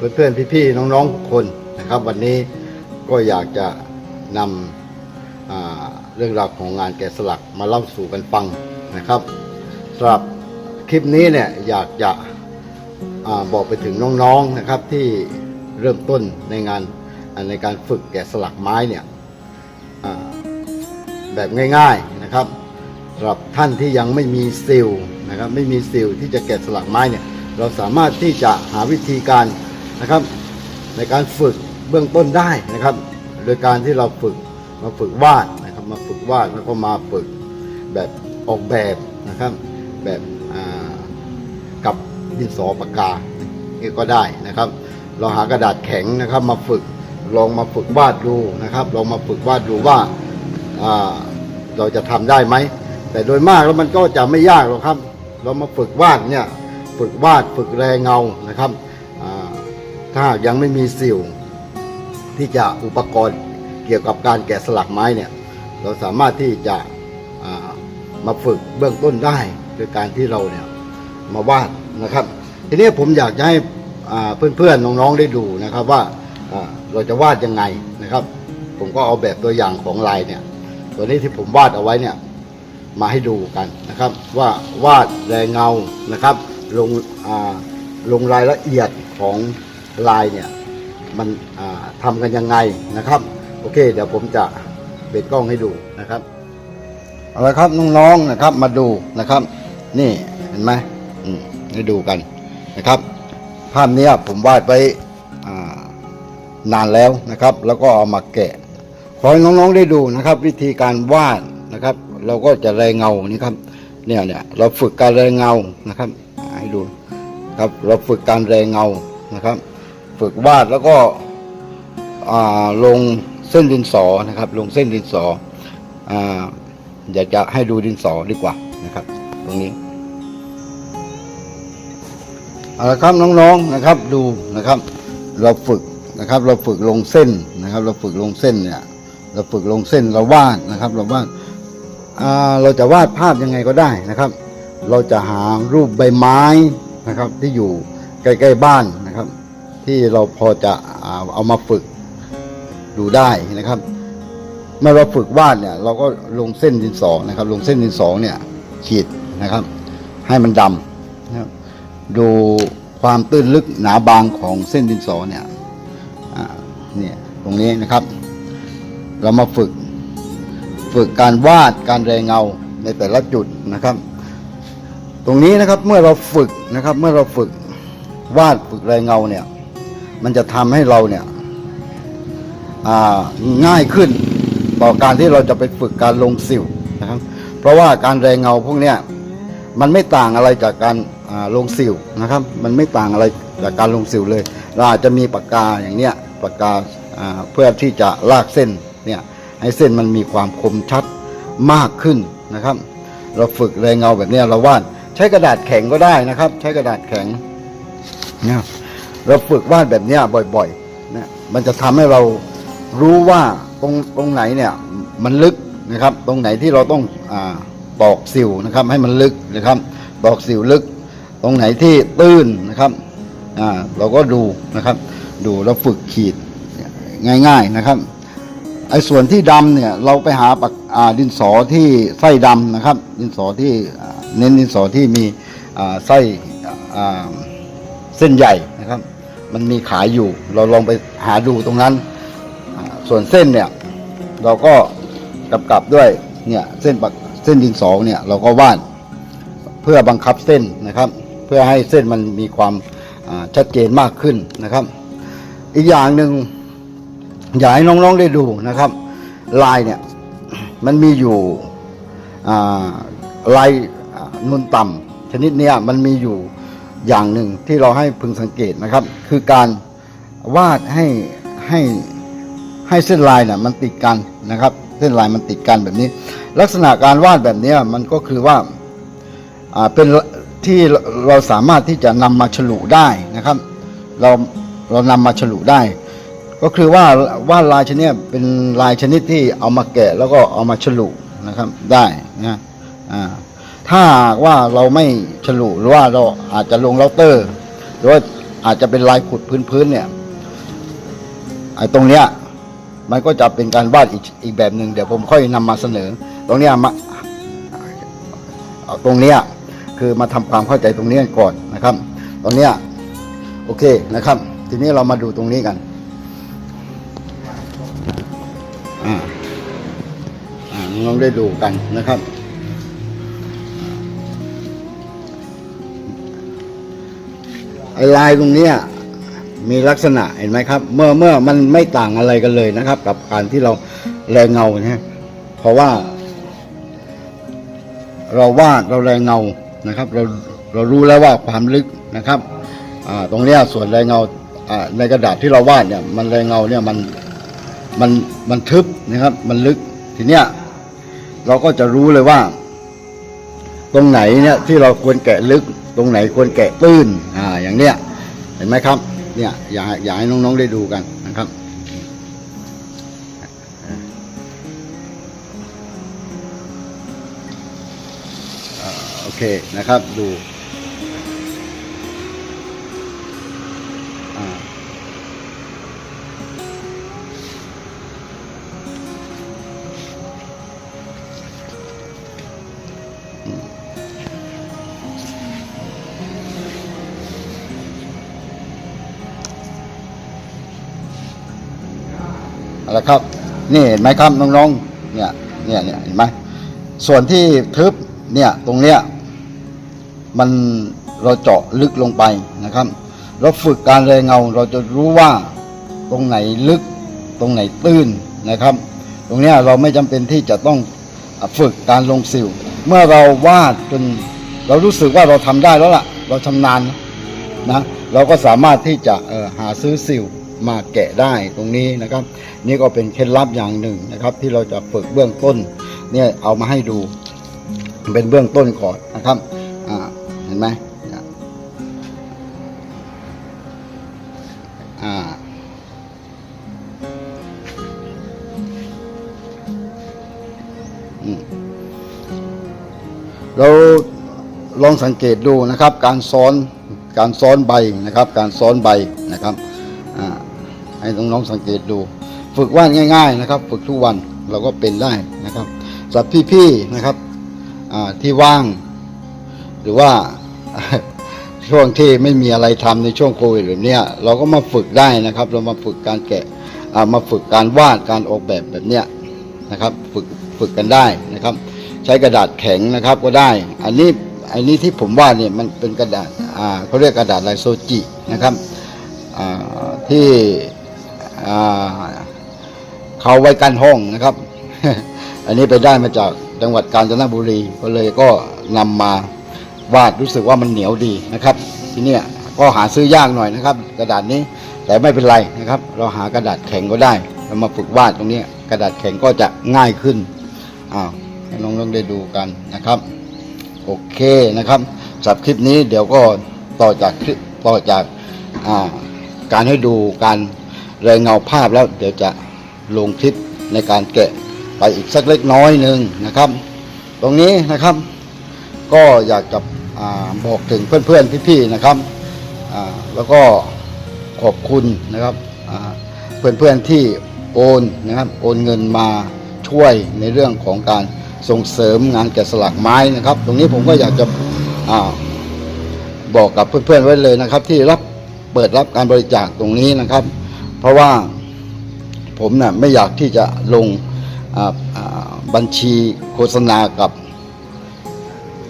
เพื่อนๆพี่ๆน้องๆทุกคนนะครับ วันนี้ก็อยากจะนำเรื่องราวของงานแกะสลักมาเล่าสู่กันฟังนะครับสำหรับคลิปนี้เนี่ยอยากจะอบอกไปถึงน้องๆนะครับที่เริ่มต้นในงานในการฝึกแกะสลักไม้เนี่ยแบบง่าย ๆนะครับสำหรับท่านที่ยังไม่มีซิลนะครับไม่มีซิลที่จะแกะสลักไม้เนี่ยเราสามารถที่จะหาวิธีการ นะครับ ในการฝึกเบื้องต้นได้นะครับ โดยการที่เราฝึกมาฝึกวาดนะครับ มาฝึกวาดแล้วก็มาฝึกแบบออกแบบนะครับ แบบกับดินสอปากกานี่ก็ได้นะครับ เราหากระดาษแข็งนะครับ มาฝึกลองมาฝึกวาดดูนะครับ ลองมาฝึกวาดดูว่าเราจะทำได้ไหมแต่โดยมากแล้วมันก็จะไม่ยากหรอกครับ เรามาฝึกวาดเนี่ย ฝึกวาดฝึกแรงเงานะครับ ถ้ายังไม่มีสิวที่จะอุปกรณ์เกี่ยวกับการแกะสลักไม้เนี่ยเราสามารถที่จะามาฝึกเบื้องต้นได้โดยการที่เราเนี่ยมาวาดนะครับ ทีนี้ผมอยากจะให้เพื่อนๆน้องๆได้ดูนะครับว่าาเราจะวาดยังไงนะครับ ผมก็เอาแบบตัวอย่างของลายเนี่ยตัวนี้ที่ผมวาดเอาไว้เนี่ยมาให้ดูกันนะครับ ว่าวาดแรงเงานะครับลงลงรายละเอียดของ ลายเนี่ยมันอ่าทำกันยังไงนะครับ โอเค เดี๋ยวผมจะเปิดกล้องให้ดูนะครับเอาละครับน้องๆนะครับ มาดูนะครับ นี่เห็นไหมอืมให้ดูกันนะครับ ภาพนี้ผมวาดไปนานแล้วนะครับ แล้วก็เอามาแกะขอให้น้องๆได้ดูนะครับ วิธีการวาดนะครับ เราก็จะแรงเงานี่ครับ เนี่ยเนี่ยเราฝึกการแรงเงานะครับ ให้ดูครับเราฝึกการแรงเงานะครับ ฝึกวาดแล้วก็ลงเส้นดินสอนะครับ ลงเส้นดินสอออยากจะให้ดูดินสอดีกว่านะครับ ตรงนี้เอาละครับน้องๆนะครับดูนะครับ เราฝึกนะครับ เราฝึกลงเส้นนะครับ เราฝึกลงเส้นเนี่ยเราฝึกลงเส้นเราวาดนะครับ เราวาดเราจะวาดภาพยังไงก็ได้นะครับ เราจะหารูปใบไม้นะครับ ที่อยู่ใกล้ๆบ้านนะครับ ที่เราพอจะเอามาฝึกดูได้นะครับ เมื่อเราฝึกวาดเนี่ย เราก็ลงเส้นดินสอนะครับ ลงเส้นดินสอเนี่ย ขีดนะครับ ให้มันดำนะครับดูความตื้นลึกหนาบางของเส้นดินสอเนี่ยเนี่ยตรงนี้นะครับ เรามาฝึกฝึกการวาดการแรงเงาในแต่ละจุดนะครับ ตรงนี้นะครับเมื่อเราฝึกนะครับ เมื่อเราฝึกวาดฝึกแรงเงาเนี่ย มันจะทำให้เราเนี่ยง่ายขึ้นต่อการที่เราจะไปฝึกการลงสิวนะครับ เพราะว่าการแรงเงาพวกเนี้ยมันไม่ต่างอะไรจากการลงสิวนะครับ มันไม่ต่างอะไรจากการลงสิวเลย เราอาจจะมีปากกาอย่างเนี้ยปากกาอ่าเพื่อที่จะลากเส้นเนี่ยให้เส้นมันมีความคมชัดมากขึ้นนะครับ เราฝึกแรงเงาแบบเนี้ยเราวาดใช้กระดาษแข็งก็ได้นะครับ ใช้กระดาษแข็งเนี่ย เราฝึกวาดแบบนี้บ่อยๆนะมันจะทำให้เรารู้ว่าตรงตรงไหนเนี่ยมันลึกนะครับ ตรงไหนที่เราต้องอตอกสิวนะครับ ให้มันลึกนะครับ ตอกสิวลึก ตรงไหนที่ตื้นนะครับเราก็ดูนะครับ ดูแล้วฝึกขีดง่าย ๆนะครับไอ้ส่วนที่ดำเนี่ยเราไปหาปากดินสอที่ไส้ดำนะครับ ดินสอที่เน้นดินสอที่มีไส้เส้นใหญ่ มันมีขายอยู่ เราลองไปหาดูตรงนั้น ส่วนเส้นเนี่ย เราก็กำกับด้วยเนี่ยเส้นเส้นดินสอเนี่ยเราก็วาดเพื่อบังคับเส้นนะครับ เพื่อให้เส้นมันมีความชัดเจนมากขึ้นนะครับ อีกอย่างหนึ่งอยากให้น้องๆได้ดูนะครับ ลายเนี่ยมันมีอยู่ลายนุนต่ำชนิดเนี้ยมันมีอยู่ อย่างหนึ่งที่เราให้พึงสังเกตนะครับ คือการวาดให้ให้ให้เส้นลายเนี่ยมันติดกันนะครับ เส้นลายมันติดกันแบบนี้ ลักษณะการวาดแบบนี้มันก็คือว่าอ่าเป็นที่เราสามารถที่จะนำมาฉลุได้นะครับ เราเรานำมาฉลุได้ ก็คือว่าว่าลายชนิดนี้เป็นลายชนิดที่เอามาแกะแล้วก็เอามาฉลุนะครับได้นะอ่า ถ้าว่าเราไม่ฉลุหรือว่าเราอาจจะลงเราเตอร์ หรือว่าอาจจะเป็นลายขุดพื้นๆเนี่ยไอ้ตรงเนี้ยมันก็จะเป็นการวาดอีกอีกแบบหนึ่งเดี๋ยวผมค่อยนำมาเสนอ ตรงเนี้ยมาเอาตรงเนี้ยคือมาทำความเข้าใจตรงนี้กันก่อนนะครับ ตรงเนี้ยโอเคนะครับ ทีนี้เรามาดูตรงนี้กันอ่าอ่าน้องได้ดูกันนะครับ อ้ลายตรงเนี้ยมีลักษณะเห็นไหมครับ เมื่อเมื่อมันไม่ต่างอะไรกันเลยนะครับ กับการที่เราแรงเงาเนี่ยเพราะว่า เราวาดเราแรงเงานะครับ เราเรารู้แล้วว่าความลึกนะครับตรงเนี้ยส่วนแรงเงาอ่าในกระดาษที่เราวาดเนี่ย มันแรงเงาเนี่ยมันมันมันทึบนะครับ มันลึกทีเนี้ยเราก็จะรู้เลยว่า ตรงไหนเนี่ยที่เราควรแกะลึก ตรงไหนควรแกะตื้นอ่าอย่างเนี้ยเห็นไหมครับ เนี่ยอยากอยากให้น้องๆได้ดูกันนะครับโอเคนะครับดูะครับ นี่เห็นไหมครับน้องๆเนี่ยเนี่ยเนี่ยเห็นไหมส่วนที่ทึบเนี่ยตรงเนี้ยมันเราเจาะลึกลงไปนะครับ เราฝึกการเรยเงาเราจะรู้ว่าตรงไหนลึกตรงไหนตื้นนะครับ ตรงเนี้ยเราไม่จำเป็นที่จะต้องฝึกการลงสิว เมื่อเราวาดจนเรารู้สึกว่าเราทำได้แล้วล่ะ เราชำนาญนะเราก็สามารถที่จะหาซื้อสิว มาแกะได้ตรงนี้นะครับ นี่ก็เป็นเคล็ดลับอย่างหนึ่งนะครับ ที่เราจะฝึกเบื้องต้นเนี่ยเอามาให้ดูเป็นเบื้องต้นก่อนนะครับเห็นไหมเนี่ยอ่าเราลองสังเกตดูนะครับ การซ้อนการซ้อนใบนะครับ การซ้อนใบนะครับ ให้น้องๆสังเกตดู ฝึกวาดง่าย ๆนะครับ ฝึกทุกวันเราก็เป็นได้นะครับสำหรับพี่ๆนะครับที่ว่าง หรือว่าช่วงที่ไม่มีอะไรทำในช่วงโควิดแบบเนี้ยเราก็มาฝึกได้นะครับ เรามาฝึกการแกะามาฝึกการวาดการออกแบบแบบเนี้ยนะครับฝึกฝึกกันได้นะครับ ใช้กระดาษแข็งนะครับก็ได้ อันนี้อันนี้ที่ผมวาดเนี่ยมันเป็นกระดาษเขาเรียกกระดาษลายโซจินะครับที่ เขาไว้กันห้องนะครับ อันนี้ไปได้มาจากจังหวัดกาญจนบุรีก็เลยก็นำมาวาดรู้สึกว่ามันเหนียวดีนะครับ ทีเนี้ก็หาซื้อยากหน่อยนะครับ กระดาษนี้แต่ไม่เป็นไรนะครับ เราหากระดาษแข็งก็ได้เรามาฝึกวาดตรงนี้กระดาษแข็งก็จะง่ายขึ้นอ้าวให้น้องๆได้ดูกันนะครับ โอเคนะครับสำหรับคลิปนี้เดี๋ยวก็ต่อจากคลิปต่อจากการให้ดูการ เรยเงาภาพแล้วเดี๋ยวจะลงคลิปในการแกะไปอีกสักเล็กน้อยหนึ่งนะครับ ตรงนี้นะครับ ก็อยากจะอบอกถึงเพื่อนๆพี่ๆนะครับแล้วก็ขอบคุณนะครับอ่าเพื่อนๆที่โอนนะครับโอนเงินมาช่วยในเรื่องของการส่งเสริมงานแกะสลักไม้นะครับ ตรงนี้ผมก็อยากจะอบอกกับเพื่อนๆไว้เลยนะครับ ที่รับเปิดรับการบริจาคตรงนี้นะครับ เพราะว่าผมน่ะไม่อยากที่จะลงบัญชีโฆษณากับ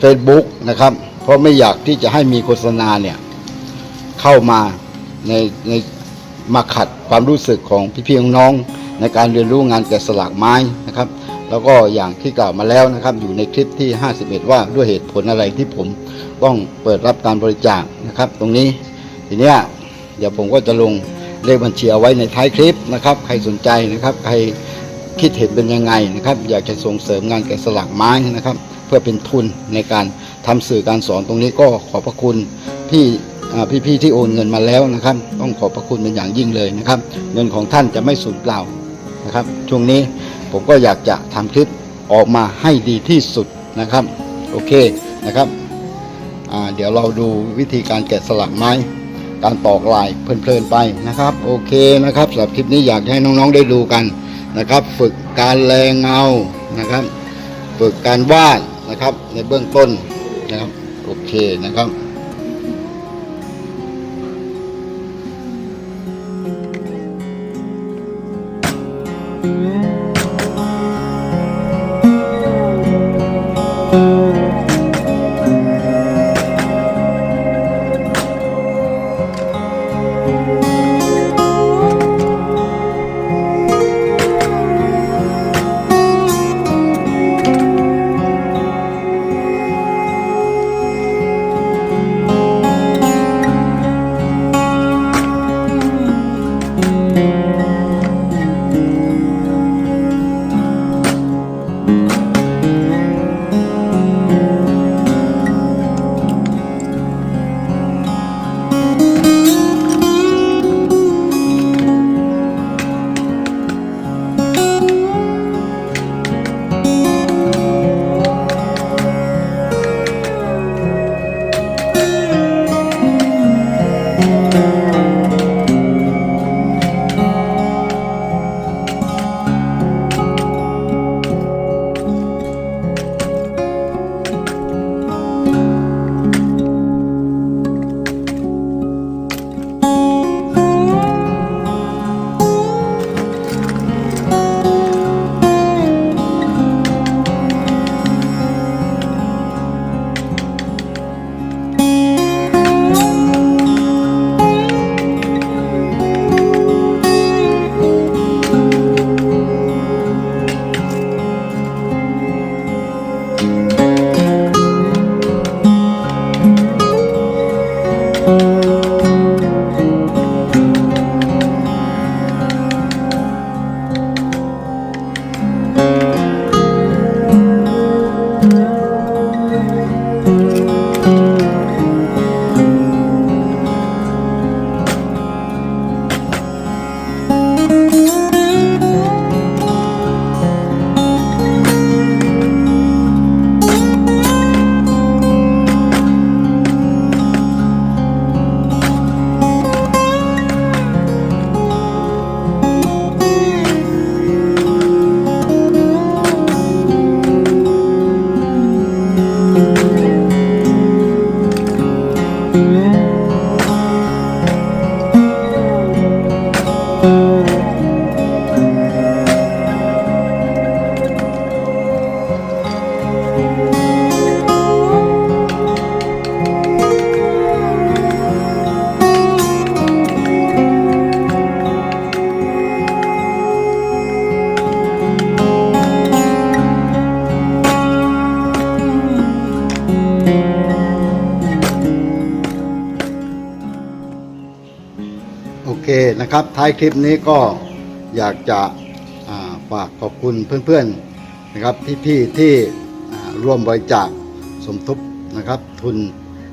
Facebook นะครับ เพราะไม่อยากที่จะให้มีโฆษณาเนี่ยเข้ามาในในมาขัดความรู้สึกของพี่ๆน้องในการเรียนรู้งานแกะสลักไม้นะครับ แล้วก็อย่างที่กล่าวมาแล้วนะครับ อยู่ในคลิปที่ 51 ว่าด้วยเหตุผลอะไรที่ผมต้องเปิดรับการบริจาคนะครับ ตรงนี้ทีเนี้ยเดี๋ยวผมก็จะลง เลขบัญชีเอาไว้ในท้ายคลิปนะครับ ใครสนใจนะครับใครคิดเห็นเป็นยังไงนะครับ อยากจะส่งเสริมงานแกะสลักไม้นะครับ เพื่อเป็นทุนในการทำสื่อการสอนตรงนี้ก็ขอบพระคุณพี่อ่พี่ๆที่โอนเงินมาแล้วนะครับ ต้องขอบพระคุณเป็นอย่างยิ่งเลยนะครับ เงินของท่านจะไม่สูญเปล่านะครับ ช่วงนี้ผมก็อยากจะทำคลิปออกมาให้ดีที่สุดนะครับ โอเคนะครับเดี๋ยวเราดูวิธีการแกะสลักไม้ การตอกลายเพลินๆไปนะครับ โอเคนะครับสำหรับคลิปนี้อยากให้น้องๆได้ดูกันนะครับ ฝึกการแรงเงานะครับ ฝึกการวาดนะครับในเบื้องต้นนะครับโอเคนะครับ นะครับ ท้ายคลิปนี้ก็อยากจะาฝากขอบคุณเพื่อนๆนะครับพี่ๆที่ร่วมบริจาคสมทบนะครับทุน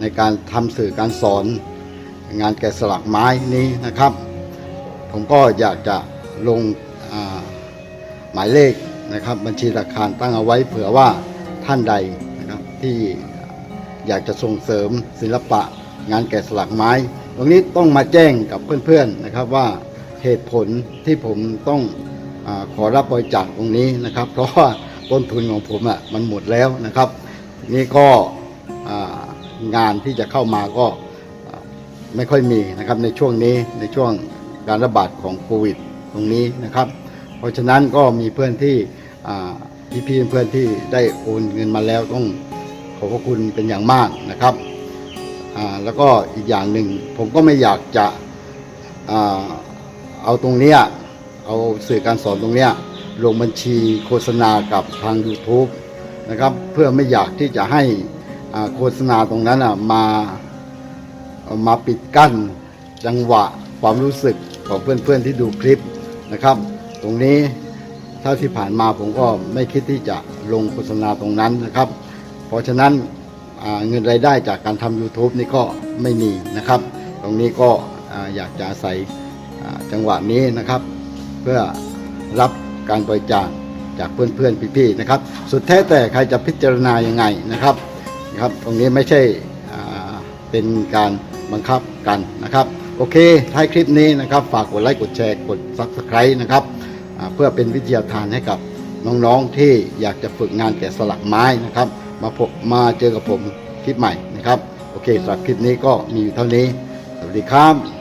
ในการทำสื่อการสอน งานแกะสลักไม้นี้นะครับ ผมก็อยากจะลงหมายเลขนะครับบัญชีธนาคารตั้งเอาไว้เผื่อว่าท่านใดนะครับที่อยากจะส่งเสริมศิลปะงานแกะสลักไม้ ตรงนี้ต้องมาแจ้งกับเพื่อนๆนะครับว่าเหตุผลที่ผมต้องอขอรับบริจาคตรงนี้นะครับ เพราะว่าต้นทุนของผมอะมันหมดแล้วนะครับ นี้ก็งานที่จะเข้ามาก็ไม่ค่อยมีนะครับในช่วงนี้ในช่วงการระบาดของโควิดตรงนี้นะครับ เพราะฉะนั้นก็มีเพื่อนที่พี่ๆเพื่อนที่ได้โอนเงินมาแล้วต้องขอบพระคุณเป็นอย่างมากนะครับ แล้วก็อีกอย่างหนึ่งผมก็ไม่อยากจะอเอาตรงเนี้ยเอาสื่อการสอนตรงเนี้ยลงบัญชีโฆษณากับทาง YouTube นะครับเพื่อไม่อยากที่จะให้โฆษณาตรงนั้นมาเอามาปิดกั้นจังหวะความรู้สึกของเพื่อนๆที่ดูคลิปนะครับ ตรงนี้เท่าที่ผ่านมาผมก็ไม่คิดที่จะลงโฆษณาตรงนั้นนะครับ เพราะฉะนั้น เงินรายได้จากการทำ YouTube นี่ก็ไม่มีนะครับ ตรงนี้ก็อยากจะอาศัยอ่จังหวะนี้นะครับ เพื่อรับการบริจาคจากเพื่อนๆพี่ๆนะครับ สุดแท้แต่ใครจะพิจารณายังไงนะครับนะครับ ตรงนี้ไม่ใช่เป็นการบังคับกันนะครับ โอเคท้ายคลิปนี้นะครับ ฝากกดไลค์กดแชร์กด Subscribe นะครับเพื่อเป็นวิทยาทานให้กับน้องๆที่อยากจะฝึกงานแกะสลักไม้นะครับ มาพบมาเจอกับผมคลิปใหม่นะครับ โอเคสำหรับคลิปนี้ก็มีอยู่เท่านี้ สวัสดีครับ